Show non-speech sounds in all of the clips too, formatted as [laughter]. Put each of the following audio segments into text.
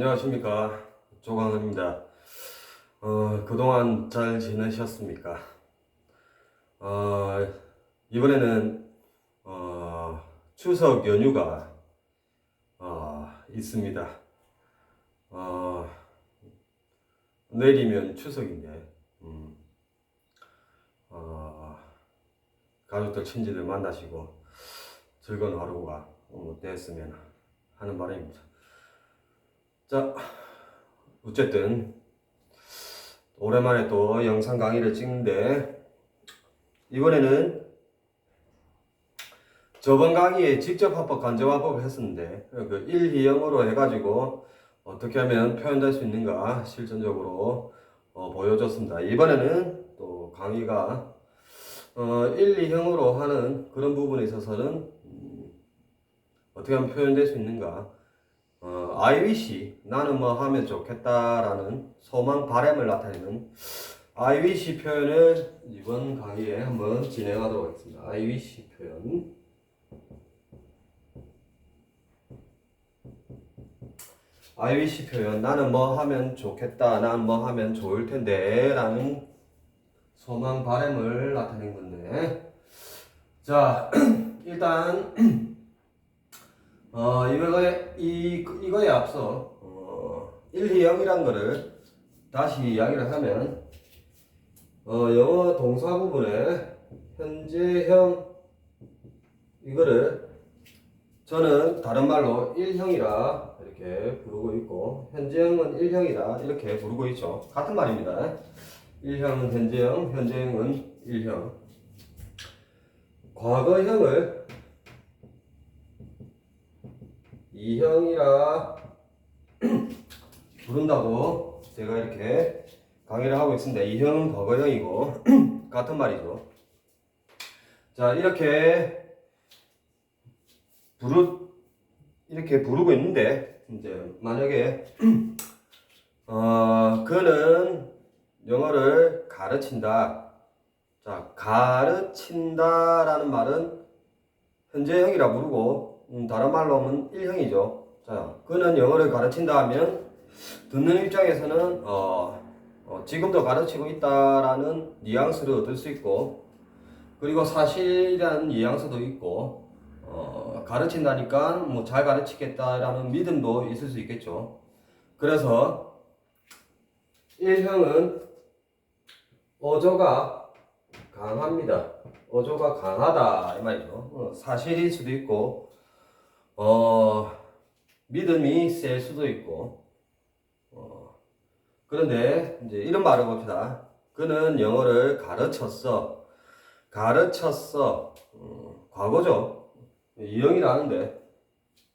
안녕하십니까 조광은입니다. 어, 그동안 잘 지내셨습니까? 어, 이번에는 어, 추석 연휴가 어, 있습니다. 어, 내일이면 추석인데 음, 어, 가족들 친지들 만나시고 즐거운 하루가 어, 됐으면 하는 바람입니다. 자, 어쨌든 오랜만에 또 영상 강의를 찍는데 이번에는 저번 강의에 직접 합법 간접화법을 했었는데 그 1희형으로 해가지고 어떻게 하면 표현될 수 있는가 실전적으로 어, 보여줬습니다. 이번에는 또 강의가 어, 1, 2형으로 하는 그런 부분에 있어서는 음, 어떻게 하면 표현될 수 있는가 어, I wish 나는 뭐 하면 좋겠다라는 소망 바람을 나타내는 I wish 표현을 이번 강의에 한번 진행하도록 하겠습니다. I wish 표현. I wish 표현 나는 뭐 하면 좋겠다 나는 뭐 하면 좋을 텐데 라는 소망 바람을 나타낸 건데 자 [clears throat] 일단 어, 이거에, 이, 이거에 앞서, 어, 1희형이란 거를 다시 이야기를 하면, 어, 영어 동사 부분에 현재형, 이거를 저는 다른 말로 1형이라 이렇게 부르고 있고, 현재형은 1형이라 이렇게 부르고 있죠. 같은 말입니다. 1형은 현재형, 현재형은 1형. 과거형을 이형이라 [clears throat] 부른다고 제가 이렇게 강의를 하고 있습니다. 이형은 과거형이고 [clears throat] 같은 말이죠. 자 이렇게 부르 이렇게 부르고 있는데 이제 만약에 [clears throat] 어 그는 영어를 가르친다. 자 가르친다라는 말은 현재형이라 부르고 음, 다른 말로 하면 1형이죠. 자, 그는 영어를 가르친다 하면 듣는 입장에서는 어, 어, 지금도 가르치고 있다라는 뉘앙스를 얻을 수 있고 그리고 사실이라는 뉘앙스도 있고 어, 가르친다니까 뭐 잘 가르치겠다라는 믿음도 있을 수 있겠죠. 그래서 1형은 어조가 강합니다. 어조가 강하다 이 말이죠. 어, 사실일 수도 있고 어, 믿음이 셀 수도 있고, 어, 그런데 이제 이런 말을 봅시다. 그는 영어를 가르쳤어. 가르쳤어. 어, 과거죠. 이형이라는데,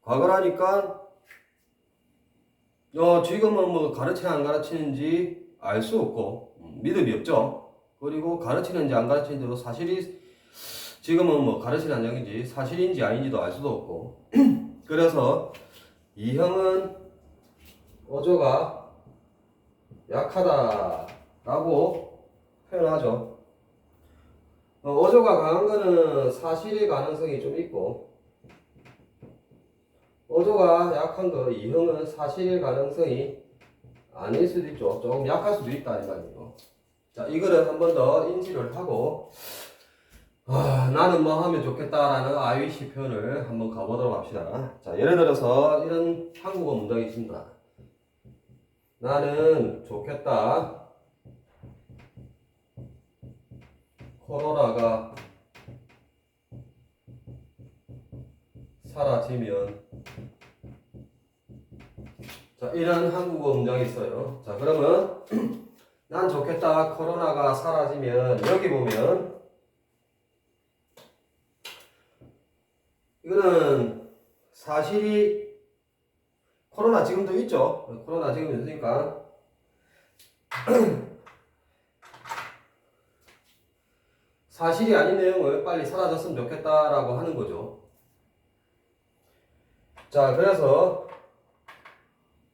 과거라니까, 어, 지금은 뭐 가르치나 안 가르치는지 알 수 없고, 음, 믿음이 없죠. 그리고 가르치는지 안 가르치는지도 사실이 지금은 뭐 가르치는 양인지 사실인지 아닌지도 알 수도 없고 [clears throat] 그래서 이 형은 어조가 약하다라고 표현하죠. 어, 어조가 강한 거는 사실일 가능성이 좀 있고 어조가 약한 거 이 형은 사실일 가능성이 아닐 수도 있죠. 조금 약할 수도 있다 이 말이에요. 자 이거를 한 번 더 인지를 하고 아, 나는 뭐 하면 좋겠다라는 아이시 표현을 한번 가보도록 합시다. 자, 예를 들어서 이런 한국어 문장이 있습니다. 나는 좋겠다. 코로나가 사라지면 자, 이런 한국어 문장이 있어요. 자, 그러면 [clears throat] 난 좋겠다. 코로나가 사라지면 여기 보면 이거는 사실이 코로나 지금도 있죠. 코로나 지금 있으니까 [clears throat] 사실이 아닌 내용을 빨리 사라졌으면 좋겠다라고 하는 거죠. 자, 그래서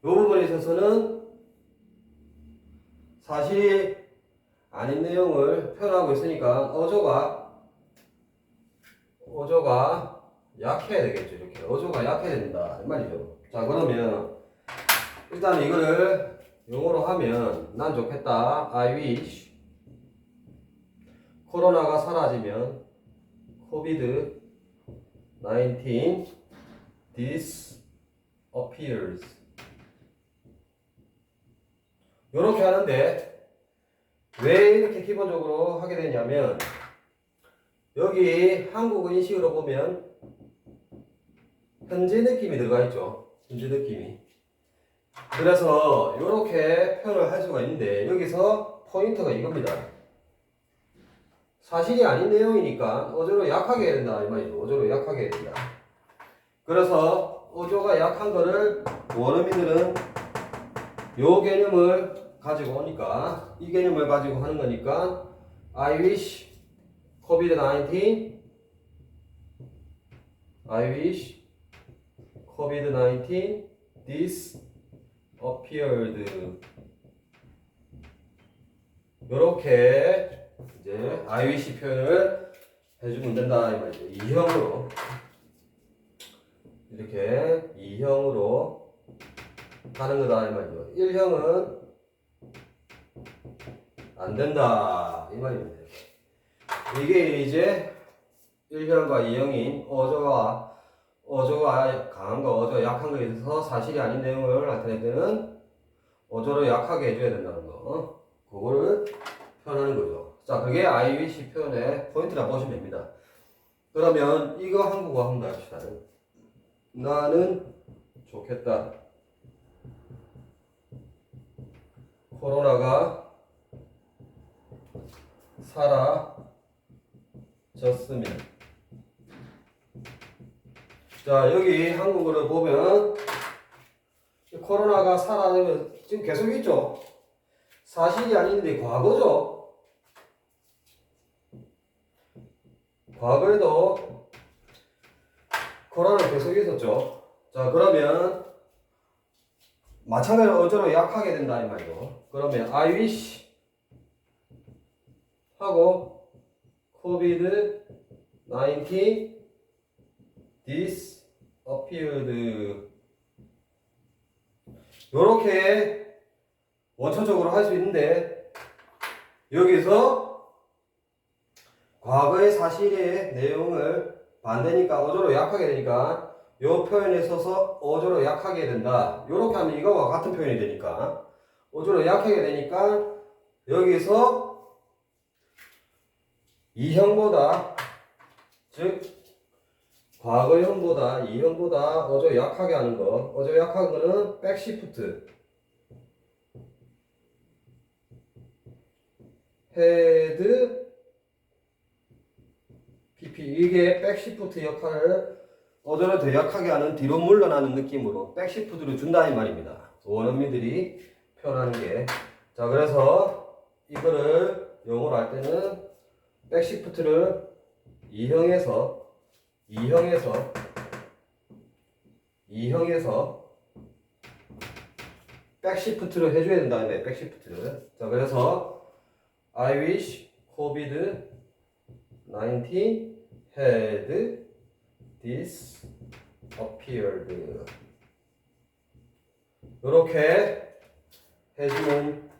이 부분에 있어서는 사실이 아닌 내용을 표현하고 있으니까 어조가 어조가 약해야 되겠죠. 이렇게 어조가 약해야 된다 이 말이죠. 자 그러면 일단 이거를 영어로 하면 난 좋겠다. I wish 코로나가 사라지면 코비드 19 disappears 이렇게 하는데 왜 이렇게 기본적으로 하게 되냐면 여기 한국 인식으로 보면 현재 느낌이 들어가 있죠. 현재 느낌이. 그래서 이렇게 표현을 할 수가 있는데 여기서 포인트가 이겁니다. 사실이 아닌 내용이니까 어조로 약하게 해야 된다 이 말이죠. 어조로 약하게 해야 된다. 그래서 어조가 약한 거를 원어민들은 요 개념을 가지고 오니까 이 개념을 가지고 하는 거니까 I wish COVID-19 I wish COVID-19 disappeared 요렇게 이제 I wish 표현을 해주면 된다 이 말이죠. 이형으로 이렇게 이형으로 하는 거다 이 말이죠. 1형은 안 된다 이 말입니다. 이게 이제 1형과 2형인 어조와 어조가 강한 거, 어조 약한 거에 있어서 사실이 아닌 내용을 나타낼 때는 어조로 약하게 해줘야 된다는 거. 어? 그거를 표현하는 거죠. 자, 그게 I wish 표현의 포인트라 보시면 됩니다. 그러면 이거 한국어 한번 합시다. 나는 좋겠다. 코로나가 사라졌으면. 자, 여기 한국어를 보면 코로나가 살아나면 지금 계속 있죠. 사실이 아닌데 과거죠. 과거에도 코로나 계속 있었죠. 자, 그러면 마찬가지로 어제로 약하게 된다 이 말이고. 그러면 I wish 하고 COVID 19 this appeared 요렇게 원천적으로 할 수 있는데 여기서 과거의 사실의 내용을 반대니까 어조로 약하게 되니까 요 표현에 서서 어조로 약하게 된다. 요렇게 하면 이거와 같은 표현이 되니까 어조로 약하게 되니까 여기서 이형보다 즉 과거형보다 이형보다 어조 약하게 하는 거 어조 약한 거는 백시프트 헤드 PP 이게 백시프트 역할을 어조를 더 약하게 하는 뒤로 물러나는 느낌으로 백시프트를 준다 이 말입니다. 원어민들이 표현하는 게. 자 그래서 이거를 영어로 할 때는 백시프트를 2형에서 2형에서 2형에서 백시프트를 해줘야 된다 네 백시프트를. 자 그래서 I wish COVID 19 had disappeared. 이렇게 해주면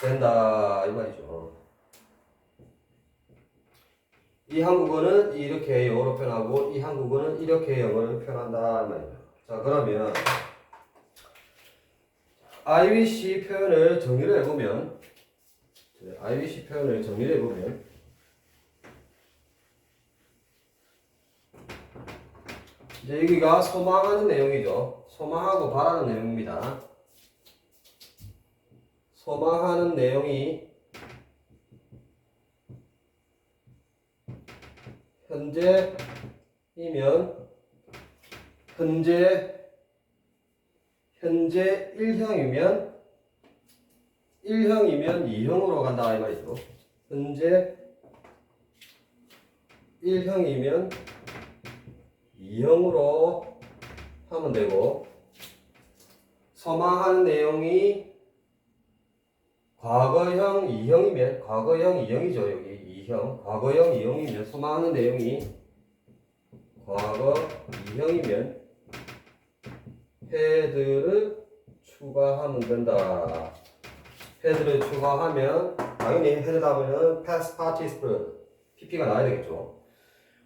된다 이 말이죠. 이 한국어는 이렇게 영어로 표현하고 이 한국어는 이렇게 영어로 표현한다 이 말이죠. 자 그러면 I wish 표현을 정의를 해보면 네, I wish 표현을 정의를 해보면 이제 여기가 소망하는 내용이죠. 소망하고 바라는 내용입니다. 소망하는 내용이 현재이면 현재 현재 1형이면 1형이면 2형으로 간다 이 말이죠. 현재 1형이면 2형으로 하면 되고 소망하는 내용이 과거형 2형이면 과거형 2형이죠 여기 2형 과거형 2형이면 소망하는 내용이 과거 2형이면 헤드를 추가하면 된다. 헤드를 추가하면 당연히 헤드 다음에는 past participle pp가 나와야 되겠죠.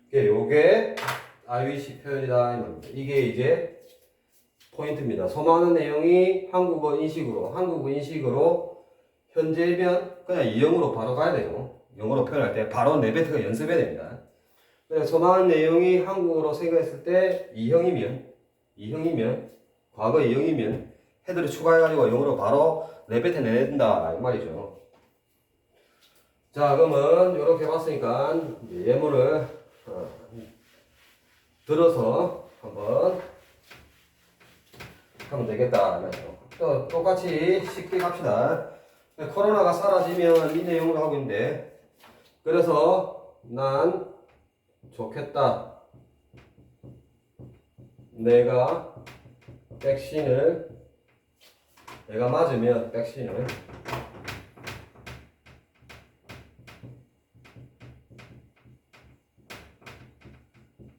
이게 요게 IWC 표현이다 이 말입니다. 이게 이제 포인트입니다. 소망하는 내용이 한국어 인식으로 한국어 인식으로 현재면 그냥 이형으로 바로 가야 돼요. 영어로 표현할 때 바로 네베트가 연습해야 됩니다. 소망하는 내용이 한국어로 생각했을 때 이형이면 이형이면 과거 이형이면 헤드를 추가해가지고 영어로 바로 레벨트 내야 된다 이 말이죠. 자 그러면 이렇게 봤으니까 예문을 어, 들어서 한번 하면 되겠다. 또 똑같이 쉽게 갑시다. 코로나가 사라지면 이 내용을 하고 있는데 그래서 난 좋겠다. 내가 백신을 내가 맞으면 백신을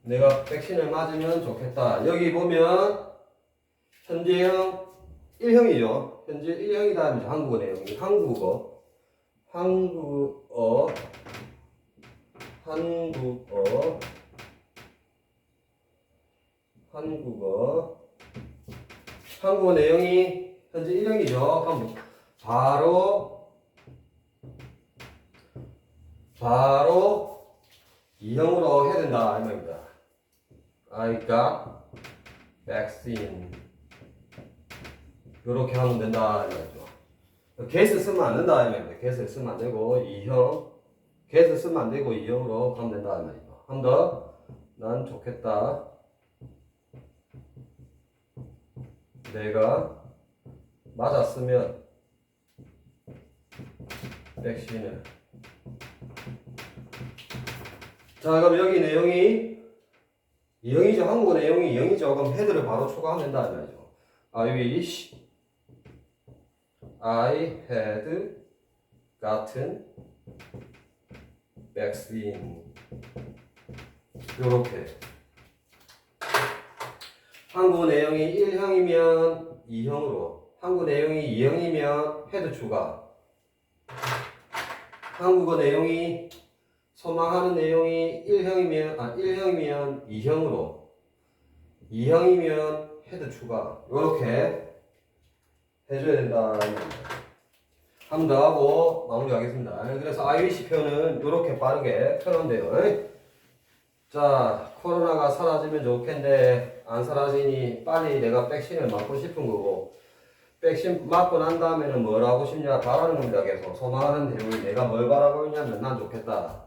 내가 백신을 맞으면 좋겠다. 여기 보면 현재형 1형이죠. 현재 1형이다 하면 한국어 내용이 한국어 한국어 한국어 한국어 한국어 내용이 현재 1형이죠. 그럼 바로 바로 2형으로 해야 된다 이 말입니다. I got vaccine 이렇게 하면 된다 이 말이죠. get 쓰면 안 된다 이 말입니다. get 쓰면 안 되고 2형 get 쓰면 안 되고 2형으로 가면 된다 이 말이죠. 한 더. 난 좋겠다. 내가 맞았으면 백신을. 자 그럼 여기 내용이 2형이죠. 한국어 내용이 2형이죠. 그럼 헤드를 바로 추가하면 된다 이 말이죠. I wish I had gotten vaccine 요렇게. 한국 내용이 1형이면 2형으로 한국 내용이 2형이면 헤드 추가. 한국어 내용이 소망하는 내용이 1형이면 아 1형이면 2형으로 2형이면 헤드 추가. 요렇게 해줘야 된다 한번더 하고 마무리하겠습니다. 그래서 IWC 표현은 요렇게 빠르게 표현한대요. 자 코로나가 사라지면 좋겠는데 안 사라지니 빨리 내가 백신을 맞고 싶은 거고 백신 맞고 난 다음에는 뭘 하고 싶냐 바라는 겁니다 계속. 소망하는 내용이 내가 뭘 바라고 있냐면 난 좋겠다.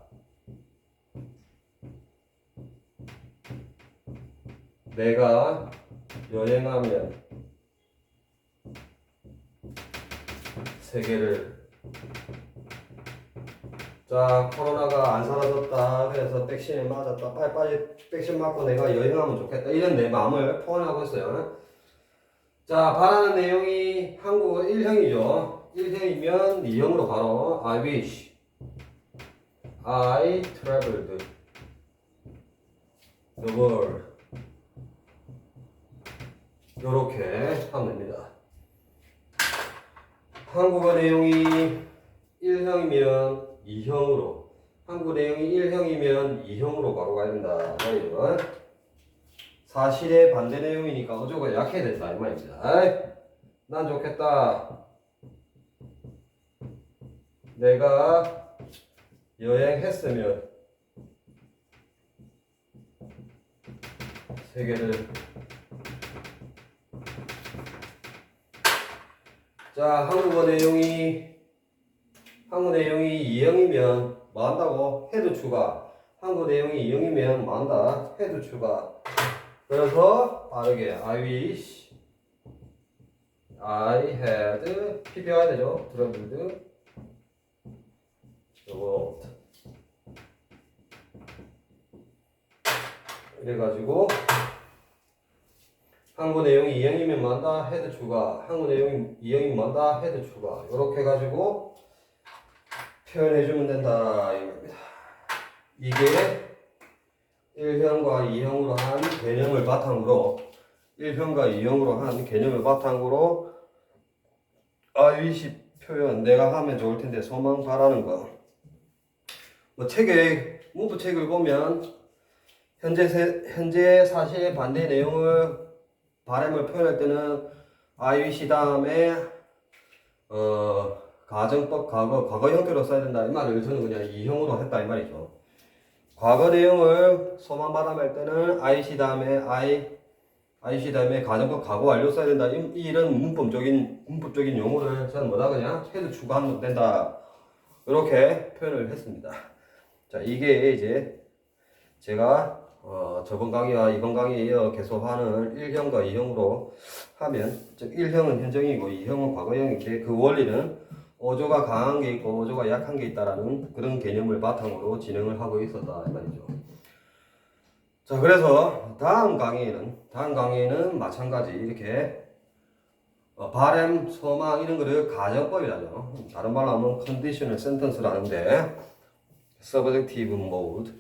내가 여행하면 세계를. 자 코로나가 안 사라졌다. 그래서 백신에 맞았다. 빨리빨리 백신 맞고 내가 여행하면 좋겠다. 이런 내 마음을 표현하고 있어요. 자 바라는 내용이 한국어 1형이죠. 1형이면 2형으로 바로 I wish I traveled the world. 요렇게 하면 됩니다 한국어 내용이 1형이면 2형으로 한국 내용이 1형이면 2형으로 바로 가야 된다. 이건 사실의 반대 내용이니까 어조가 약해야 된다 이 말입니다. 난 좋겠다. 내가 여행했으면 세계를 자 한국어 내용이 한국 내용이 2형이면 뭐 한다고? 헤드 추가. 한국 내용이 2형이면 뭐 한다? 헤드 추가. 그래서 빠르게 I wish I had PB와야 되죠. the world. 이래가지고 한국 내용이 2형이면 뭐 한다? 헤드 추가. 한국 내용이 2형이면 뭐 한다? 헤드 추가. 이렇게 해가지고 표현해 주면 된다 이겁니다. 이게 1형과 2형으로 한 개념을 바탕으로 1형과 2형으로 한 개념을 바탕으로 아유시 표현 내가 하면 좋을 텐데 소망 바라는 거. 뭐 책에 문구 책을 보면 현재 세, 현재 사실의 반대 내용을 바람을 표현할 때는 아유시 다음에 어 가정법 과거 과거 형태로 써야 된다 이 말을 저는 그냥 이형으로 했다 이 말이죠. 과거 내용을 소망 바람할 때는 아이시 다음에 아이 아이시 다음에 가정법 과거 완료 써야 된다. 이- 이런 문법적인 문법적인 용어를 저는 뭐다 그냥 해도 추가하면 된다. 이렇게 표현을 했습니다. 자 이게 이제 제가 어, 저번 강의와 이번 강의에 이어 계속 하는 1형과 2형으로 하면 즉 1형은 현정이고 2형은 과거형인데 그 원리는 어조가 강한 게 있고 어조가 약한 게 있다라는 그런 개념을 바탕으로 진행을 하고 있었다 이 말이죠. 자 그래서 다음 강의에는 다음 강의에는 마찬가지 이렇게 어, 바램, 소망 이런 거를 가정법이라죠. 다른 말로 하면 컨디셔널 센텐스라는데 서브젝티브 모드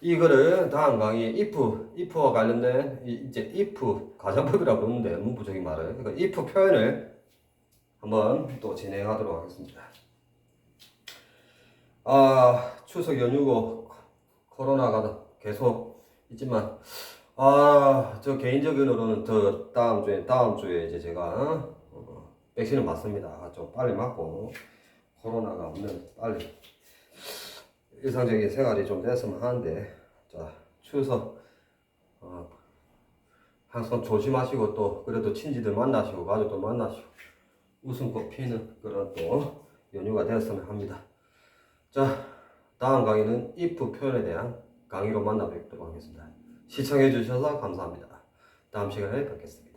이거를 다음 강의에 if, if와 관련된 이- 이제 if 가정법이라고 그러는데 문부적인 말을 그러니까 if 표현을 한번 또 진행하도록 하겠습니다. 아 추석 연휴고 코로나가 계속 있지만 아 저 개인적으로는 더 다음 주에 다음 주에 이제 제가 어, 백신을 맞습니다. 좀 빨리 맞고 코로나가 없는 빨리 일상적인 생활이 좀 됐으면 하는데 자 추석 어, 항상 조심하시고 또 그래도 친지들 만나시고 가족들 만나시고 웃음꽃 피는 그런 또 연휴가 되었으면 합니다. 자 다음 강의는 if 표현에 대한 강의로 만나 뵙도록 하겠습니다. 시청해 주셔서 감사합니다. 다음 시간에 뵙겠습니다.